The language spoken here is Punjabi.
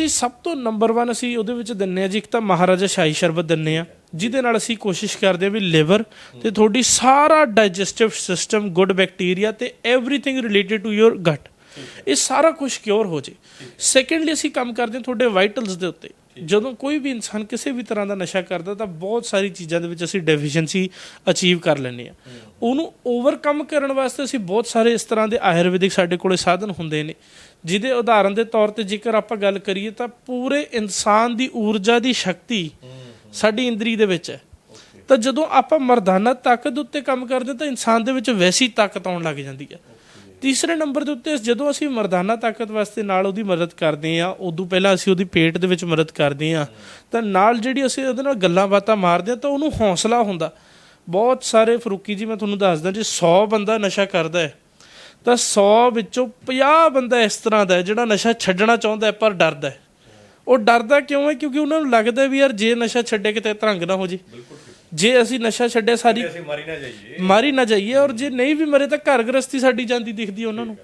ਅਸੀਂ ਸਭ ਤੋਂ ਨੰਬਰ 1 ਅਸੀਂ ਉਹਦੇ ਵਿੱਚ ਦਿੰਨੇ ਆ ਜੀ, ਇੱਕ ਤਾਂ ਮਹਾਰਾਜਾ ਸ਼ਾਹੀ ਸ਼ਰਬਤ ਦਿੰਨੇ ਆ, ਜਿਹਦੇ ਨਾਲ ਅਸੀਂ ਕੋਸ਼ਿਸ਼ ਕਰਦੇ ਆ ਵੀ ਲਿਵਰ ਤੇ ਤੁਹਾਡੀ ਸਾਰਾ ਡਾਈਜੈਸਟਿਵ ਸਿਸਟਮ ਗੁੱਡ ਬੈਕਟੀਰੀਆ ਤੇ everything related to your gut ਇਹ ਸਾਰਾ ਕੁਝ ਕਿਉਰ ਹੋ ਜੇ। ਸੈਕੰਡਲੀ ਅਸੀਂ ਕੰਮ ਕਰਦੇ ਹਾਂ ਤੁਹਾਡੇ ਵਾਈਟਲਸ ਦੇ ਉੱਤੇ। ਜਦੋਂ ਕੋਈ ਵੀ ਇਨਸਾਨ ਕਿਸੇ ਵੀ ਤਰ੍ਹਾਂ ਦਾ ਨਸ਼ਾ ਕਰਦਾ ਤਾਂ ਬਹੁਤ ਸਾਰੀ ਚੀਜ਼ਾਂ ਦੇ ਵਿੱਚ ਅਸੀਂ ਡੈਫੀਸ਼ੀਐਂਸੀ ਅਚੀਵ ਕਰ ਲੈਂਦੇ ਆ ਉਹਨੂੰ ਓਵਰਕਮ ਕਰਨ ਵਾਸਤੇ ਅਸੀਂ ਬਹੁਤ ਸਾਰੇ ਇਸ ਤਰ੍ਹਾਂ ਦੇ ਆਯੁਰਵੈਦਿਕ ਸਾਡੇ ਕੋਲੇ ਸਾਧਨ ਹੁੰਦੇ ਨੇ ਜਿਹਦੇ ਉਦਾਹਰਨ ਦੇ ਤੌਰ ਤੇ ਜੇਕਰ ਆਪਾਂ ਗੱਲ ਕਰੀਏ ਤਾਂ ਪੂਰੇ ਇਨਸਾਨ ਦੀ ਊਰਜਾ ਦੀ ਸ਼ਕਤੀ ਸਾਡੀ ਇੰਦਰੀ ਦੇ ਵਿੱਚ ਹੈ। ਤਾਂ ਜਦੋਂ ਆਪਾਂ ਮਰਦਾਨਾ ਤਾਕਤ ਉੱਤੇ ਕੰਮ ਕਰਦੇ ਤਾਂ ਇਨਸਾਨ ਦੇ ਵਿੱਚ ਵੈਸੀ ਤਾਕਤ ਆਉਣ ਲੱਗ ਜਾਂਦੀ ਹੈ। ਤੀਸਰੇ ਨੰਬਰ ਦੇ ਉੱਤੇ ਜਦੋਂ ਅਸੀਂ ਮਰਦਾਨਾ ਤਾਕਤ ਵਾਸਤੇ ਨਾਲ ਉਹਦੀ ਮਦਦ ਕਰਦੇ ਆ ਉਦੋਂ ਪਹਿਲਾਂ ਅਸੀਂ ਉਹਦੀ ਪੇਟ ਦੇ ਵਿੱਚ ਮਦਦ ਕਰਦੇ ਆ ਤਾਂ ਨਾਲ ਜਿਹੜੀ ਅਸੀਂ ਉਹਦੇ ਨਾਲ ਗੱਲਾਂ ਬਾਤਾਂ ਮਾਰਦੇ ਆ ਤਾਂ ਉਹਨੂੰ ਹੌਸਲਾ ਹੁੰਦਾ। ਬਹੁਤ ਸਾਰੇ ਫਰੂਕੀ ਜੀ, ਮੈਂ ਤੁਹਾਨੂੰ ਦੱਸਦਾ ਜੇ 100 ਬੰਦਾ ਨਸ਼ਾ ਕਰਦਾ ਹੈ, ਤਾਂ 100 ਵਿੱਚੋਂ 50 ਬੰਦਾ ਇਸ ਤਰ੍ਹਾਂ ਦਾ ਹੈ, ਜਿਹੜਾ ਨਸ਼ਾ ਛੱਡਣਾ ਚਾਹੁੰਦਾ ਹੈ, ਪਰ ਡਰਦਾ ਹੈ। ਉਹ ਡਰਦਾ ਕਿਉਂ ਹੈ? ਕਿਉਂਕਿ ਉਹਨਾਂ ਨੂੰ ਲੱਗਦਾ ਵੀ ਯਾਰ, ਜੇ ਨਸ਼ਾ ਛੱਡੇ ਕਿਤੇ ਤਰੰਗ ਨਾ ਹੋ ਜੇ। ਜੇ ਅਸੀਂ ਨਸ਼ਾ ਛੱਡਿਆ ਸਾਰੀ ਅਸੀਂ ਮਾਰੀ ਨਾ ਜਾਈਏ। ਮਾਰੀ ਨਾ ਜਾਈਏ ਔਰ ਜੇ ਨਹੀਂ ਵੀ ਮਰੇ ਤਾਂ ਘਰ ਗ੍ਰਸਤੀ ਸਾਡੀ ਜਾਂਦੀ ਦਿਖਦੀ ਉਹਨਾਂ ਨੂੰ।